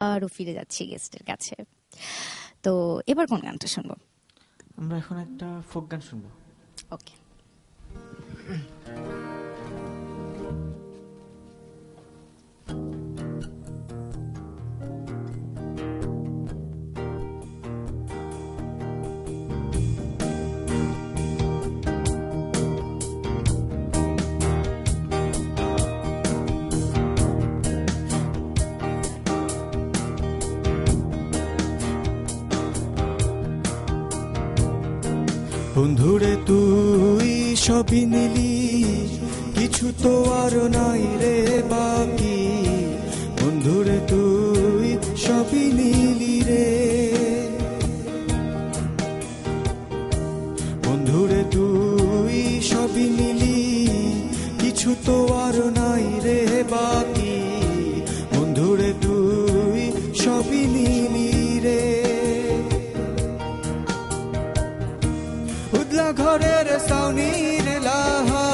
আরও ফিরে যাচ্ছি গেস্টের কাছে। তো এবার কোন গানটা শুনব? আমরা এখন একটা ফোক গান শুনব। ওকে। বন্ধুরে, তুই সবই নিলি। কিছু তো আর নাই রে বাকি। বন্ধুরে, তুই সবই নিলি রে। বন্ধুরে, তুই সবই নিলি। কিছু তো আর নাই রে বাকি। तेरे सौनीर लाहा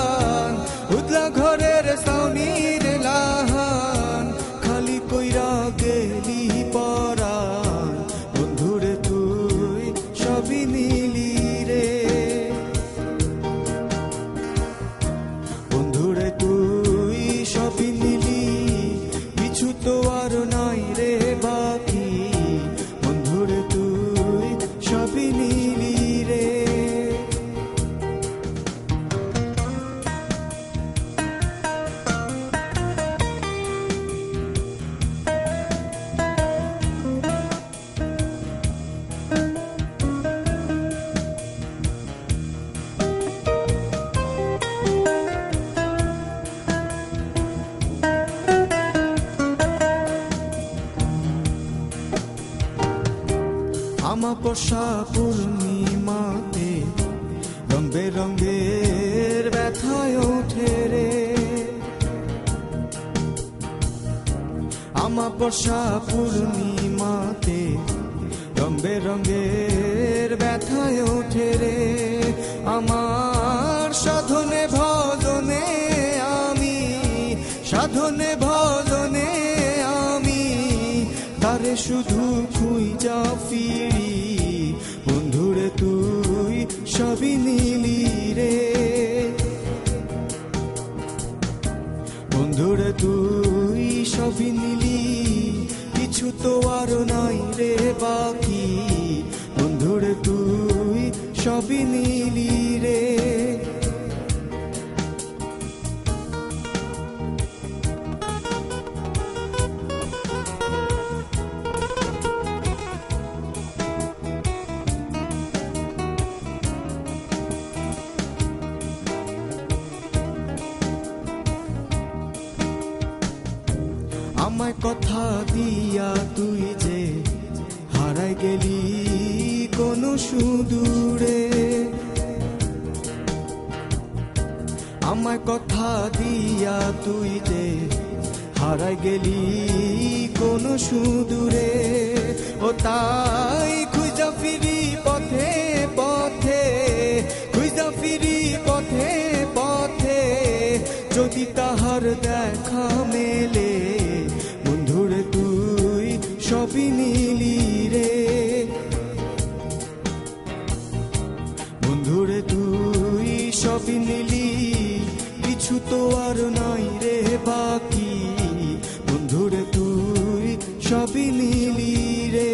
বর্ষা পূর্ণিমাতে রং বেরঙ্গের ব্যথায় ওঠে রে। আমা পূর্ণিমাতে রং বেরঙ্গের ব্যথায় ওঠে রে। আমার তারে শুধু খুঁজা ফিরি। বন্ধুরে, তুই সবই নিলি রে। বন্ধুরে, তুই সবই নিলি। কিছু তো আর নাই রে বাকি। বন্ধুরে, তুই সবই নিলি। আমায় কথা দিয়া তুই যে হারাই গেলি কোন সুদূরে। আমায় কথা দিয়া তুই যে হারাই গেলি কোন সুদূরে। ও তাই খুঁজা ফিরি পথে পথে, খুঁজা ফিরি পথে পথে। যদি তাহার দেখা সবই বন্ধুরে তুই সবই নিলি, কিছু তো আর নাই রে বাকি। বন্ধুরে তুই সবই নিলি রে।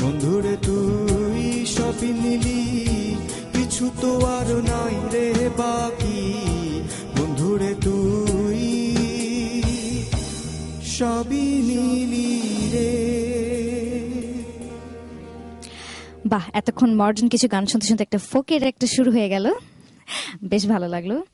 বন্ধুরে তুই সবই নিলি, কিছু তো বাহ, এতক্ষণ মডার্ন কিছু গান শুনতে শুনতে একটা ফোকের একটা শুরু হয়ে গেল। বেশ ভালো লাগল।